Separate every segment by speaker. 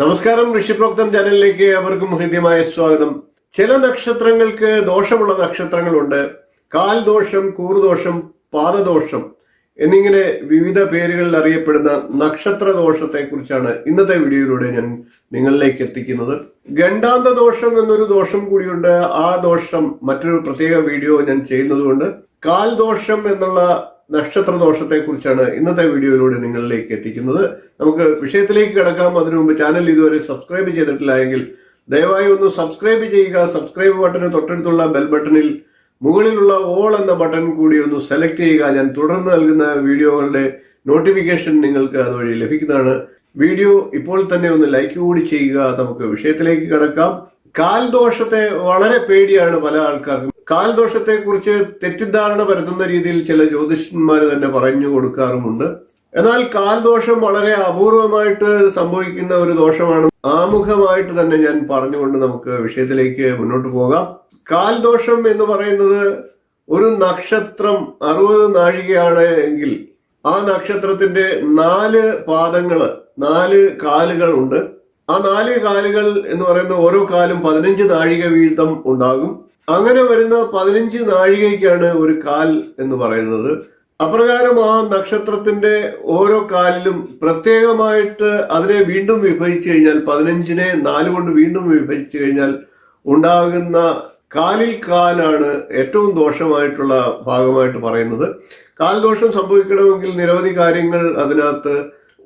Speaker 1: നമസ്കാരം ഋഷിപ്രോക്തം ചാനലിലേക്ക് അവർക്കും ഹൃദ്യമായ സ്വാഗതം. ചില നക്ഷത്രങ്ങൾക്ക് ദോഷമുള്ള നക്ഷത്രങ്ങളുണ്ട്. കാൽ ദോഷം കൂറുദോഷം പാദദോഷം എന്നിങ്ങനെ വിവിധ പേരുകളിൽ അറിയപ്പെടുന്ന നക്ഷത്ര ദോഷത്തെ കുറിച്ചാണ് ഇന്നത്തെ വീഡിയോയിലൂടെ ഞാൻ നിങ്ങളിലേക്ക് എത്തിക്കുന്നത്. ഗണ്ടാന്ത ദോഷം എന്നൊരു ദോഷം കൂടിയുണ്ട്. ആ ദോഷം മറ്റൊരു പ്രത്യേക വീഡിയോ ഞാൻ ചെയ്യുന്നതുകൊണ്ട് കാൽ ദോഷം എന്നുള്ള നക്ഷത്ര ദോഷത്തെ കുറിച്ചാണ് ഇന്നത്തെ വീഡിയോയിലൂടെ നിങ്ങളിലേക്ക് എത്തിക്കുന്നത്. നമുക്ക് വിഷയത്തിലേക്ക് കിടക്കാം. അതിനു മുമ്പ് ചാനൽ ഇതുവരെ സബ്സ്ക്രൈബ് ചെയ്തിട്ടില്ല എങ്കിൽ ദയവായി ഒന്ന് സബ്സ്ക്രൈബ് ചെയ്യുക. സബ്സ്ക്രൈബ് ബട്ടന് തൊട്ടടുത്തുള്ള ബെൽ ബട്ടണിൽ മുകളിലുള്ള ഓൾ എന്ന ബട്ടൺ കൂടി ഒന്ന് സെലക്ട് ചെയ്യുക. ഞാൻ തുടർന്ന് നൽകുന്ന വീഡിയോകളുടെ നോട്ടിഫിക്കേഷൻ നിങ്ങൾക്ക് അതുവഴി ലഭിക്കുന്നതാണ്. വീഡിയോ ഇപ്പോൾ തന്നെ ഒന്ന് ലൈക്ക് കൂടി ചെയ്യുക. നമുക്ക് വിഷയത്തിലേക്ക് കിടക്കാം. കാൽ ദോഷത്തെ വളരെ പേടിയാണ് പല ആൾക്കാർക്കും. കാൽ ദോഷത്തെ കുറിച്ച് തെറ്റിദ്ധാരണ പരത്തുന്ന രീതിയിൽ ചില ജ്യോതിഷന്മാർ തന്നെ പറഞ്ഞു കൊടുക്കാറുമുണ്ട്. എന്നാൽ കാൽദോഷം വളരെ അപൂർവമായിട്ട് സംഭവിക്കുന്ന ഒരു ദോഷമാണ് ആമുഖമായിട്ട് തന്നെ ഞാൻ പറഞ്ഞുകൊണ്ട് നമുക്ക് വിഷയത്തിലേക്ക് മുന്നോട്ട് പോകാം. കാൽദോഷം എന്ന് പറയുന്നത് ഒരു നക്ഷത്രം അറുപത് നാഴികയാണ് എങ്കിൽ ആ നക്ഷത്രത്തിന്റെ നാല് പാദങ്ങൾ നാല് കാലുകൾ ഉണ്ട്. ആ നാല് കാലുകൾ എന്ന് പറയുന്ന ഓരോ കാലും പതിനഞ്ച് നാഴിക വീതം ഉണ്ടാകും. അങ്ങനെ വരുന്ന പതിനഞ്ച് നാഴികയ്ക്കാണ് ഒരു കാൽ എന്ന് പറയുന്നത്. അപ്രകാരം ആ നക്ഷത്രത്തിന്റെ ഓരോ കാലിലും പ്രത്യേകമായിട്ട് അതിനെ വീണ്ടും വിഭജിച്ചു കഴിഞ്ഞാൽ പതിനഞ്ചിനെ നാല് കൊണ്ട് വീണ്ടും വിഭജിച്ചു കഴിഞ്ഞാൽ ഉണ്ടാകുന്ന കാലിൽ കാലാണ് ഏറ്റവും ദോഷമായിട്ടുള്ള ഭാഗമായിട്ട് പറയുന്നത്. കാൽ ദോഷം സംഭവിക്കണമെങ്കിൽ നിരവധി കാര്യങ്ങൾ അതിനകത്ത്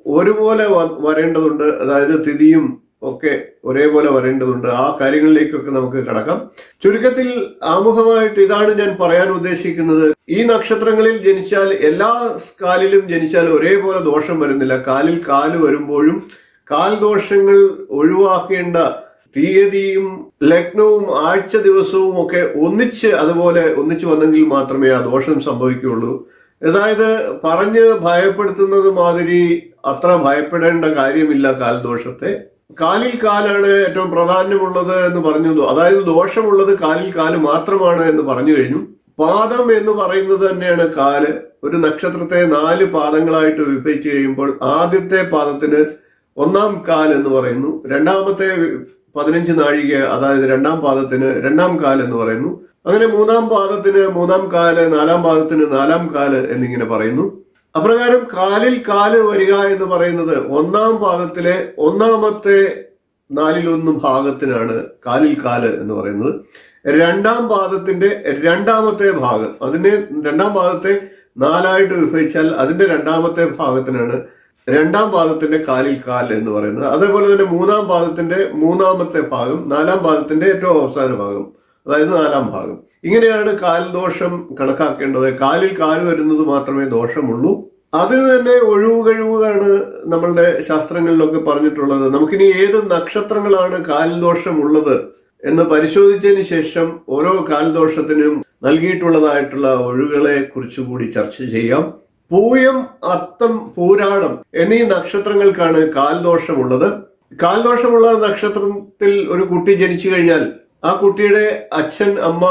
Speaker 1: ഒരുപോലെ വരേണ്ടതുണ്ട്. അതായത് തിഥിയും ഒക്കെ ഒരേപോലെ വരേണ്ടതുണ്ട്. ആ കാര്യങ്ങളിലേക്കൊക്കെ നമുക്ക് കടക്കാം. ചുരുക്കത്തിൽ ആമുഖമായിട്ട് ഇതാണ് ഞാൻ പറയാൻ ഉദ്ദേശിക്കുന്നത്. ഈ നക്ഷത്രങ്ങളിൽ ജനിച്ചാൽ എല്ലാ കാലിലും ജനിച്ചാൽ ഒരേപോലെ ദോഷം വരുന്നില്ല. കാലിൽ കാൽ വരുമ്പോഴും കാൽ ദോഷങ്ങൾ ഒഴിവാക്കേണ്ട തീയതിയും ലഗ്നവും ആഴ്ച ദിവസവും ഒക്കെ ഒന്നിച്ച് അതുപോലെ ഒന്നിച്ച് വന്നെങ്കിൽ മാത്രമേ ആ ദോഷം സംഭവിക്കുകയുള്ളൂ. അതായത് പറഞ്ഞ് ഭയപ്പെടുത്തുന്നത് മാതിരി അത്ര ഭയപ്പെടേണ്ട കാര്യമില്ല കാൽദോഷത്തെ കാലിൽ കാലാണ് ഏറ്റവും പ്രാധാന്യമുള്ളത് എന്ന് പറഞ്ഞു അതായത് ദോഷമുള്ളത് കാലിൽ കാൽ മാത്രമാണ് എന്ന് പറഞ്ഞു കഴിഞ്ഞു. പാദം എന്ന് പറയുന്നത് തന്നെയാണ് കാൽ. ഒരു നക്ഷത്രത്തെ നാല് പാദങ്ങളായിട്ട് വിഭജിച്ച് കഴിയുമ്പോൾ ആദ്യത്തെ പാദത്തിന് ഒന്നാം കാൽ എന്ന് പറയുന്നു. രണ്ടാമത്തെ പതിനഞ്ച് നാഴിക അതായത് രണ്ടാം പാദത്തിന് രണ്ടാം കാൽ എന്ന് പറയുന്നു. അങ്ങനെ മൂന്നാം പാദത്തിന് മൂന്നാം കാൽ നാലാം പാദത്തിന് നാലാം കാൽ എന്നിങ്ങനെ പറയുന്നു. അപ്രകാരം കാലിൽ കാൽ വരിക എന്ന് പറയുന്നത് ഒന്നാം പാദത്തിലെ ഒന്നാമത്തെ നാലിലൊന്ന് ഭാഗത്തിനാണ് കാലിൽ കാൽ എന്ന് പറയുന്നത്. രണ്ടാം പാദത്തിന്റെ രണ്ടാമത്തെ ഭാഗം. അതിനെ രണ്ടാം പാദത്തെ നാലായിട്ട് വിഭജിച്ചാൽ അതിന്റെ രണ്ടാമത്തെ ഭാഗത്തിനാണ് രണ്ടാം പാദത്തിന്റെ കാലിൽ കാൽ എന്ന് പറയുന്നത്. അതേപോലെ തന്നെ മൂന്നാം പാദത്തിന്റെ മൂന്നാമത്തെ ഭാഗം നാലാം പാദത്തിന്റെ ഏറ്റവും അവസാന ഭാഗം. അതായത് നാലാം ഭാഗം. ഇങ്ങനെയാണ് കാൽ ദോഷം കണക്കാക്കേണ്ടത്. കാലിൽ കാൽ വരുന്നത് മാത്രമേ ദോഷമുള്ളൂ. അതിന് തന്നെ ഒഴിവ് കഴിവുകളാണ് നമ്മളുടെ ശാസ്ത്രങ്ങളിലൊക്കെ പറഞ്ഞിട്ടുള്ളത്. നമുക്കിനി ഏത് നക്ഷത്രങ്ങളാണ് കാൽ ദോഷമുള്ളത് എന്ന് പരിശോധിച്ചതിന് ശേഷം ഓരോ കാൽ ദോഷത്തിനും നൽകിയിട്ടുള്ളതായിട്ടുള്ള ഒഴിവുകളെ കുറിച്ചുകൂടി ചർച്ച ചെയ്യാം. പൂയം അത്തം പൂരാടം എന്നീ നക്ഷത്രങ്ങൾക്കാണ് കാൽദോഷമുള്ളത് കാൽദോഷമുള്ള നക്ഷത്രത്തിൽ ഒരു കുട്ടി ജനിച്ചു കഴിഞ്ഞാൽ ആ കുട്ടിയുടെ അച്ഛൻ അമ്മ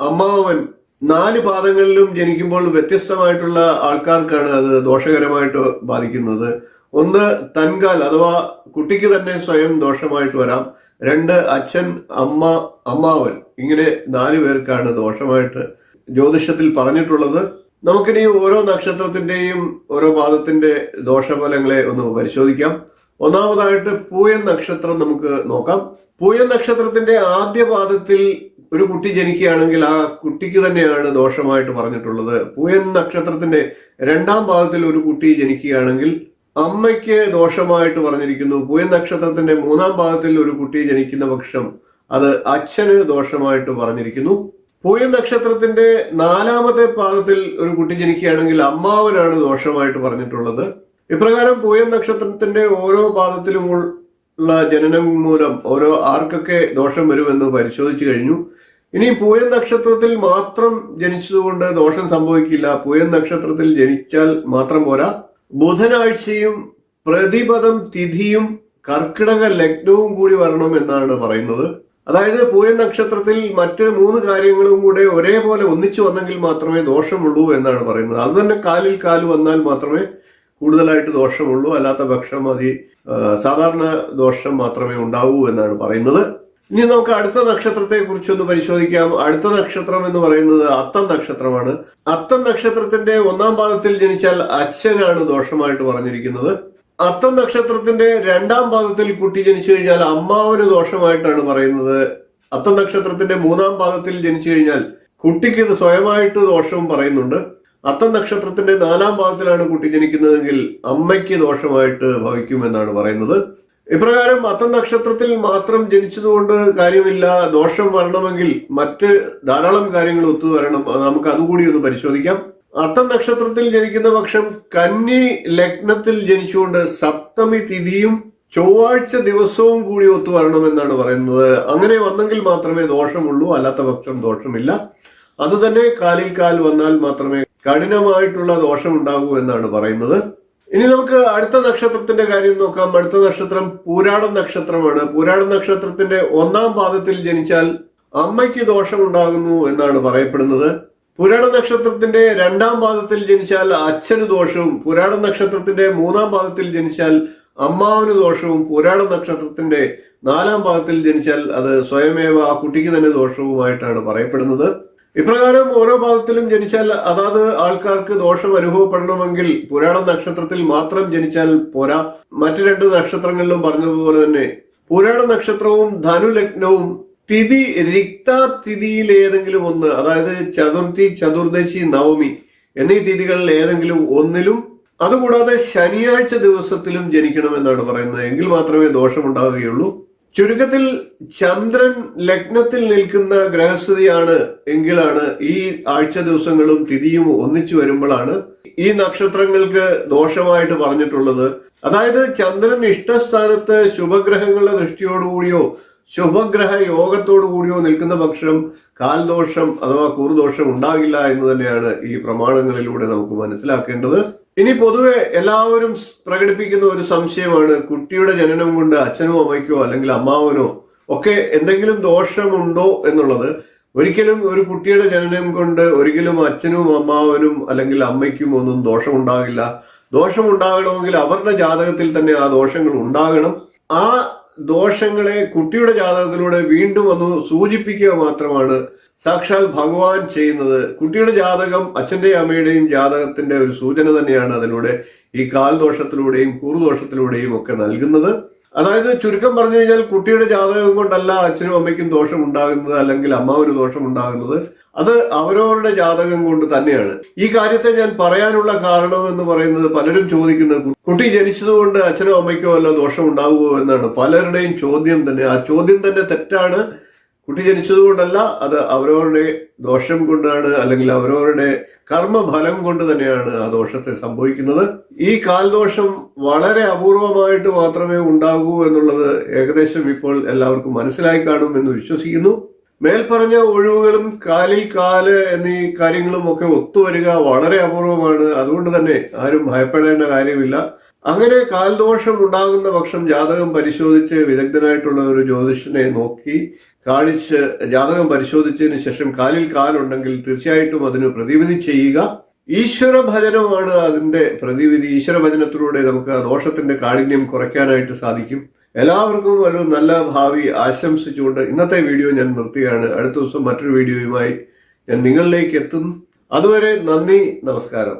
Speaker 1: അമ്മാവൻ നാല് പാദങ്ങളിലും ജനിക്കുമ്പോൾ വ്യത്യസ്തമായിട്ടുള്ള ആൾക്കാർക്കാണ് അത് ദോഷകരമായിട്ട് ബാധിക്കുന്നത്. ഒന്ന് തൻകാൽ അഥവാ കുട്ടിക്ക് തന്നെ സ്വയം ദോഷമായിട്ട് വരാം. രണ്ട് അച്ഛൻ അമ്മ അമ്മാവൻ ഇങ്ങനെ നാല് പേർക്കാണ് ദോഷമായിട്ട് ജ്യോതിഷത്തിൽ പറഞ്ഞിട്ടുള്ളത്. നമുക്കിനി ഓരോ നക്ഷത്രത്തിന്റെയും ഓരോ പാദത്തിന്റെ ദോഷഫലങ്ങളെ ഒന്ന് പരിശോധിക്കാം. ഒന്നാമതായിട്ട് പൂയൻ നക്ഷത്രം നമുക്ക് നോക്കാം. പൂയൻ നക്ഷത്രത്തിന്റെ ആദ്യ പാദത്തിൽ ഒരു കുട്ടി ജനിക്കുകയാണെങ്കിൽ ആ കുട്ടിക്ക് തന്നെയാണ് ദോഷമായിട്ട് പറഞ്ഞിട്ടുള്ളത്. പൂയൻ നക്ഷത്രത്തിന്റെ രണ്ടാം പാദത്തിൽ ഒരു കുട്ടി ജനിക്കുകയാണെങ്കിൽ അമ്മയ്ക്ക് ദോഷമായിട്ട് പറഞ്ഞിരിക്കുന്നു. പൂയൻ നക്ഷത്രത്തിന്റെ മൂന്നാം പാദത്തിൽ ഒരു കുട്ടി ജനിക്കുന്ന പക്ഷം അത് അച്ഛന് ദോഷമായിട്ട് പറഞ്ഞിരിക്കുന്നു. പൂയൻ നക്ഷത്രത്തിന്റെ നാലാമത്തെ പാദത്തിൽ ഒരു കുട്ടി ജനിക്കുകയാണെങ്കിൽ അമ്മാവനാണ് ദോഷമായിട്ട് പറഞ്ഞിട്ടുള്ളത്. ഇപ്രകാരം പൂയൻ നക്ഷത്രത്തിന്റെ ഓരോ പാദത്തിലും ഉള്ള ജനനം മൂലം ഓരോ ആർക്കൊക്കെ ദോഷം വരുമെന്ന് പരിശോധിച്ചു കഴിഞ്ഞു. ഇനി പൂയം നക്ഷത്രത്തിൽ മാത്രം ജനിച്ചതുകൊണ്ട് ദോഷം സംഭവിക്കില്ല. പൂയം നക്ഷത്രത്തിൽ ജനിച്ചാൽ മാത്രം പോരാ. ബുധനാഴ്ചയും പ്രതിപദം തിഥിയും കർക്കിടക ലഗ്നവും കൂടി വരണം എന്നാണ് പറയുന്നത്. അതായത് പൂയ നക്ഷത്രത്തിൽ മറ്റ് മൂന്ന് കാര്യങ്ങളും കൂടെ ഒരേപോലെ ഒന്നിച്ചു വന്നെങ്കിൽ മാത്രമേ ദോഷമുള്ളൂ എന്നാണ് പറയുന്നത്. അത് തന്നെ കാലിൽ കാൽ വന്നാൽ മാത്രമേ കൂടുതലായിട്ട് ദോഷമുള്ളൂ അല്ലാത്ത പക്ഷം അതി സാധാരണ ദോഷം മാത്രമേ ഉണ്ടാവൂ എന്നാണ് പറയുന്നത്. ഇനി നമുക്ക് അടുത്ത നക്ഷത്രത്തെ കുറിച്ചൊന്ന് പരിശോധിക്കാം. അടുത്ത നക്ഷത്രം എന്ന് പറയുന്നത് അത്തം നക്ഷത്രമാണ്. അത്തം നക്ഷത്രത്തിന്റെ ഒന്നാം പാദത്തിൽ ജനിച്ചാൽ അച്ഛനാണ് ദോഷമായിട്ട് പറഞ്ഞിരിക്കുന്നത്. അത്തം നക്ഷത്രത്തിന്റെ രണ്ടാം പാദത്തിൽ കുട്ടി ജനിച്ചു കഴിഞ്ഞാൽ അമ്മ ഒരു ദോഷമായിട്ടാണ് പറയുന്നത്. അത്തം നക്ഷത്രത്തിന്റെ മൂന്നാം പാദത്തിൽ ജനിച്ചു കഴിഞ്ഞാൽ കുട്ടിക്ക് ഇത് സ്വയമായിട്ട് ദോഷവും പറയുന്നുണ്ട്. അത്തം നക്ഷത്രത്തിന്റെ നാലാം ഭാവത്തിലാണ് കുട്ടി ജനിക്കുന്നതെങ്കിൽ അമ്മയ്ക്ക് ദോഷമായിട്ട് ഭവിക്കുമെന്നാണ് പറയുന്നത്. ഇപ്രകാരം അത്തം നക്ഷത്രത്തിൽ മാത്രം ജനിച്ചതുകൊണ്ട് കാര്യമില്ല. ദോഷം വരണമെങ്കിൽ മറ്റ് ധാരാളം കാര്യങ്ങൾ ഒത്തു വരണം. അത് നമുക്ക് അതുകൂടി ഒന്ന് പരിശോധിക്കാം. അത്തം നക്ഷത്രത്തിൽ ജനിക്കുന്ന പക്ഷം കന്നി ലഗ്നത്തിൽ ജനിച്ചുകൊണ്ട് സപ്തമി തിഥിയും ചൊവ്വാഴ്ച ദിവസവും കൂടി ഒത്തു വരണമെന്നാണ് പറയുന്നത്. അങ്ങനെ വന്നെങ്കിൽ മാത്രമേ ദോഷമുള്ളൂ. അല്ലാത്ത പക്ഷം ദോഷമില്ല. അതുതന്നെ കാലിൽ കാൽ വന്നാൽ മാത്രമേ കഠിനമായിട്ടുള്ള ദോഷം ഉണ്ടാകൂ എന്നാണ് പറയുന്നത്. ഇനി നമുക്ക് അടുത്ത നക്ഷത്രത്തിന്റെ കാര്യം നോക്കാം. അടുത്ത നക്ഷത്രം പൂരാടം നക്ഷത്രമാണ്. പൂരാടം നക്ഷത്രത്തിന്റെ ഒന്നാം പാദത്തിൽ ജനിച്ചാൽ അമ്മയ്ക്ക് ദോഷം ഉണ്ടാകുന്നു എന്നാണ് പറയപ്പെടുന്നത്. പുരാട നക്ഷത്രത്തിന്റെ രണ്ടാം പാദത്തിൽ ജനിച്ചാൽ അച്ഛന് ദോഷവും പുരാട നക്ഷത്രത്തിന്റെ മൂന്നാം പാദത്തിൽ ജനിച്ചാൽ അമ്മാവിന് ദോഷവും പുരാട നക്ഷത്രത്തിന്റെ നാലാം പാദത്തിൽ ജനിച്ചാൽ അത് സ്വയമേവ ആ കുട്ടിക്ക് തന്നെ ദോഷവുമായിട്ടാണ് പറയപ്പെടുന്നത്. ഇപ്രകാരം ഓരോ ഭാഗത്തിലും ജനിച്ചാൽ അതാത് ആൾക്കാർക്ക് ദോഷം അനുഭവപ്പെടണമെങ്കിൽ പുരാണ നക്ഷത്രത്തിൽ മാത്രം ജനിച്ചാൽ പോരാ. മറ്റു രണ്ട് നക്ഷത്രങ്ങളിലും പറഞ്ഞതുപോലെ തന്നെ പുരാണ നക്ഷത്രവും ധനുലഗ്നവും തിഥി തിഥിയിൽ ഏതെങ്കിലും ഒന്ന് അതായത് ചതുർത്ഥി ചതുർദശി നവമി എന്നീ തിഥികളിൽ ഏതെങ്കിലും ഒന്നിലും അതുകൂടാതെ ശനിയാഴ്ച ദിവസത്തിലും ജനിക്കണമെന്നാണ് പറയുന്നത്. എങ്കിൽ മാത്രമേ ദോഷമുണ്ടാവുകയുള്ളൂ. ചുരുക്കത്തിൽ ചന്ദ്രൻ ലഗ്നത്തിൽ നിൽക്കുന്ന ഗ്രഹസ്ഥിതിയാണ് എങ്കിലാണ് ഈ ആഴ്ച ദിവസങ്ങളും തിരിയും ഒന്നിച്ചു വരുമ്പോഴാണ് ഈ നക്ഷത്രങ്ങൾക്ക് ദോഷമായിട്ട് പറഞ്ഞിട്ടുള്ളത്. അതായത് ചന്ദ്രൻ ഇഷ്ടസ്ഥാനത്ത് ശുഭഗ്രഹങ്ങളുടെ ദൃഷ്ടിയോടുകൂടിയോ ശുഭഗ്രഹ യോഗത്തോടു കൂടിയോ നിൽക്കുന്ന പക്ഷം കാൽദോഷം അഥവാ കൂറുദോഷം ഉണ്ടാകില്ല എന്ന് തന്നെയാണ് ഈ പ്രമാണങ്ങളിലൂടെ നമുക്ക് മനസ്സിലാക്കേണ്ടത്. ഇനി പൊതുവെ എല്ലാവരും പ്രകടിപ്പിക്കുന്ന ഒരു സംശയമാണ് കുട്ടിയുടെ ജനനം കൊണ്ട് അച്ഛനോ അമ്മയ്ക്കോ അല്ലെങ്കിൽ അമ്മാവനോ ഒക്കെ എന്തെങ്കിലും ദോഷമുണ്ടോ എന്നുള്ളത്. ഒരിക്കലും ഒരു കുട്ടിയുടെ ജനനം കൊണ്ട് ഒരിക്കലും അച്ഛനും അമ്മാവനും അല്ലെങ്കിൽ അമ്മയ്ക്കും ഒന്നും ദോഷമുണ്ടാകില്ല. ദോഷമുണ്ടാകണമെങ്കിൽ അവരുടെ ജാതകത്തിൽ തന്നെ ആ ദോഷങ്ങൾ ഉണ്ടാകണം. ആ ദോഷങ്ങളെ കുട്ടിയുടെ ജാതകത്തിലൂടെ വീണ്ടും ഒന്ന് സൂചിപ്പിക്കുക മാത്രമാണ്. സാക്ഷാൽ ഭഗവാൻ ചെയ്യുന്നത്. കുട്ടിയുടെ ജാതകം അച്ഛന്റെയും അമ്മയുടെയും ജാതകത്തിന്റെ ഒരു സൂചന തന്നെയാണ് അതിലൂടെ ഈ കാൽദോഷത്തിലൂടെയും കൂറുദോഷത്തിലൂടെയും ഒക്കെ നൽകുന്നത്. അതായത് ചുരുക്കം പറഞ്ഞു കഴിഞ്ഞാൽ കുട്ടിയുടെ ജാതകം കൊണ്ടല്ല അച്ഛനും അമ്മയ്ക്കും ദോഷം ഉണ്ടാകുന്നത് അല്ലെങ്കിൽ അമ്മ ഒരു ദോഷം ഉണ്ടാകുന്നത്. അത് അവരവരുടെ ജാതകം കൊണ്ട് തന്നെയാണ്. ഈ കാര്യത്തെ ഞാൻ പറയാനുള്ള കാരണം എന്ന് പറയുന്നത് പലരും ചോദിക്കുന്നത് കുട്ടി ജനിച്ചതുകൊണ്ട് അച്ഛനോ അമ്മയ്ക്കോ അല്ല ദോഷം ഉണ്ടാവുമോ എന്നാണ്. പലരുടെയും ചോദ്യം തന്നെ. ആ ചോദ്യം തന്നെ തെറ്റാണ്. കുട്ടി ജനിച്ചതുകൊണ്ടല്ല അത് അവരവരുടെ ദോഷം കൊണ്ടാണ് അല്ലെങ്കിൽ അവരവരുടെ കർമ്മഫലം കൊണ്ട് തന്നെയാണ് ആ ദോഷത്തെ സംഭവിക്കുന്നത്. ഈ കാൽദോഷം വളരെ അപൂർവമായിട്ട് മാത്രമേ ഉണ്ടാകൂ എന്നുള്ളത് ഏകദേശം ഇപ്പോൾ എല്ലാവർക്കും മനസ്സിലായി കാണും എന്ന് വിശ്വസിക്കുന്നു. മേൽപ്പറഞ്ഞ ഒഴിവുകളും കാലിൽ കാൽ എന്നീ കാര്യങ്ങളും ഒക്കെ ഒത്തുവരിക വളരെ അപൂർവമാണ്. അതുകൊണ്ട് തന്നെ ആരും ഭയപ്പെടേണ്ട കാര്യമില്ല. അങ്ങനെ കാൽദോഷം ഉണ്ടാകുന്ന പക്ഷം ജാതകം പരിശോധിച്ച് വിദഗ്ധനായിട്ടുള്ള ഒരു ജ്യോതിഷനെ നോക്കി കാണിച്ച് ജാതകം പരിശോധിച്ചതിന് ശേഷം കാലിൽ കാലുണ്ടെങ്കിൽ തീർച്ചയായിട്ടും അതിന് പ്രതിവിധി ചെയ്യുക. ഈശ്വര ഭജനമാണ് അതിന്റെ പ്രതിവിധി. ഈശ്വര ഭജനത്തിലൂടെ നമുക്ക് ആ ദോഷത്തിന്റെ കാഠിന്യം കുറയ്ക്കാനായിട്ട് സാധിക്കും. എല്ലാവർക്കും ഒരു നല്ല ഭാവി ആശംസിച്ചുകൊണ്ട് ഇന്നത്തെ വീഡിയോ ഞാൻ നിർത്തുകയാണ് അടുത്ത ദിവസം മറ്റൊരു വീഡിയോയുമായി ഞാൻ നിങ്ങളിലേക്ക് എത്തും. അതുവരെ നന്ദി നമസ്കാരം.